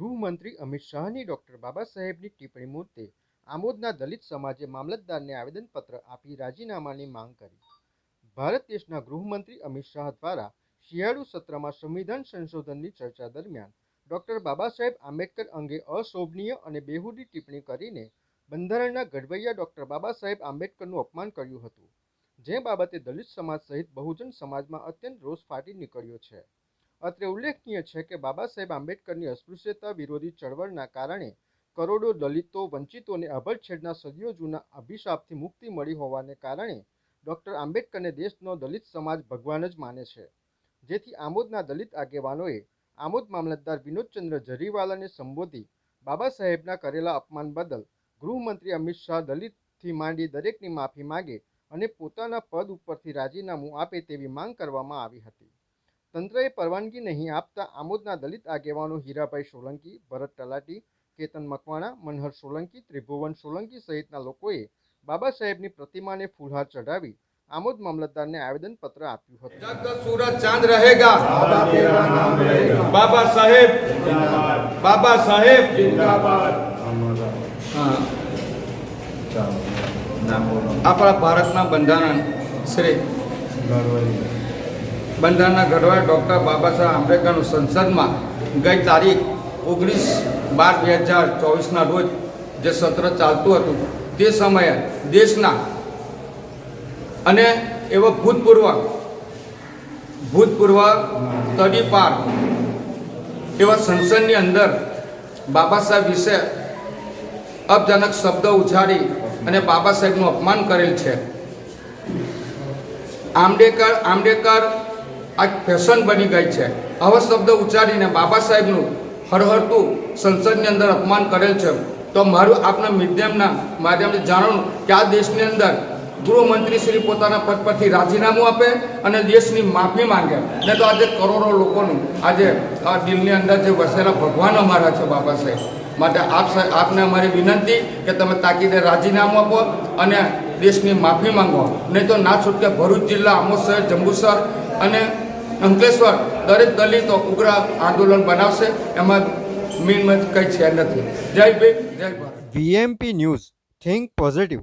ગૃહમંત્રી અમિત શાહની ડોક્ટર બાબા સાહેબની ટિપ્પણી મુદ્દે આમોદના દલિત સમાજે મામલતદારને આવેદનપત્ર આપી રાજીનામાની માંગ કરી. ભારત દેશના ગૃહમંત્રી અમિત શાહ દ્વારા શિયાળુ સત્રમાં સંવિધાન સંશોધનની ચર્ચા દરમિયાન ડોક્ટર બાબા સાહેબ આંબેડકર અંગે અશોભનીય અને બેહુદી ટિપ્પણી કરીને બંધારણના ઘડવૈયા ડોક્ટર બાબા સાહેબ આંબેડકરનું અપમાન કર્યું હતું, જે બાબતે દલિત સમાજ સહિત બહુજન સમાજમાં અત્યંત રોષ ફાટી નીકળ્યો છે. અત્રે ઉલ્લેખનીય છે કે બાબા સાહેબ આંબેડકરની અસ્પૃશ્યતા વિરોધી ચળવળના કારણે કરોડો દલિતો વંચિતોને અભરછેડના સદીઓ જૂના અભિશાપથી મુક્તિ મળી હોવાને કારણે ડૉક્ટર આંબેડકરને દેશનો દલિત સમાજ ભગવાન જ માને છે. જેથી આમોદના દલિત આગેવાનોએ આમોદ મામલતદાર વિનોદચંદ્ર જરીવાલાને સંબોધી બાબા સાહેબના કરેલા અપમાન બદલ ગૃહમંત્રી અમિત શાહ દલિતથી માંડી દરેકની માફી માગે અને પોતાના પદ ઉપરથી રાજીનામું આપે તેવી માંગ કરવામાં આવી હતી. તંત્રએ પરવાનગી નહીં આપતા આમોદના દલિત આગેવાનો હીરાભાઈ સોલંકી ભરત તલાટી કેતન મકવાણા મનહર સોલંકી ત્રિભુવન સોલંકી સહિતના લોકોએ બાબા સાહેબની પ્રતિમાને ફૂલહાર ચઢાવી આમોદ મામલતદારને આવેદનપત્ર આપ્યું હતું. જગ સૂરજ ચાંદ રહેગા. બાબા સાહેબ બાબા સાહેબ. આપણા ભારતના બંધારણ. શ્રી બંધારણના ઘડવાળ ડૉક્ટર બાબા સાહેબ આંબેડકરનું સંસદમાં ગઈ તારીખ ઓગણીસ બાર બે હજાર ચોવીસના રોજ જે સત્ર ચાલતું હતું, તે સમયે દેશના અને એવો ભૂતપૂર્વ ભૂતપૂર્વ તડીપાર એવા સંસદની અંદર બાબા સાહેબ વિશે અપજનક શબ્દ ઉછાળી અને બાબા સાહેબનું અપમાન કરેલ છે. આંબેડકર આંબેડકર આ ફેશન બની ગઈ છે. આવા શબ્દ ઉચ્ચારીને બાબા સાહેબનું હરહરતું સંસદની અંદર અપમાન કરેલ છે. તો મારું આપના મીડિયમના માધ્યમથી જાણવું કે આ દેશની અંદર ગૃહમંત્રી શ્રી પોતાના પદ પરથી રાજીનામું આપે અને દેશની માફી માંગે. ને તો આજે કરોડો લોકોનું આજે આ દિલની અંદર જે વસેલા ભગવાન અમારા છે બાબા સાહેબ. માટે આપ આપને અમારી વિનંતી કે તમે તાકીદે રાજીનામું આપો અને દેશની માફી માંગો. નહીં તો ના છૂટકે ભરૂચ જિલ્લા આમોદ શહેર, જંબુસર અને અંકલેશ્વર દરેક દલિતો ઉગ્ર આંદોલન બનાવશે, એમાં મીન કંઈ છે નથી. જય ભીમ, જય Bharat. VMP news, think positive.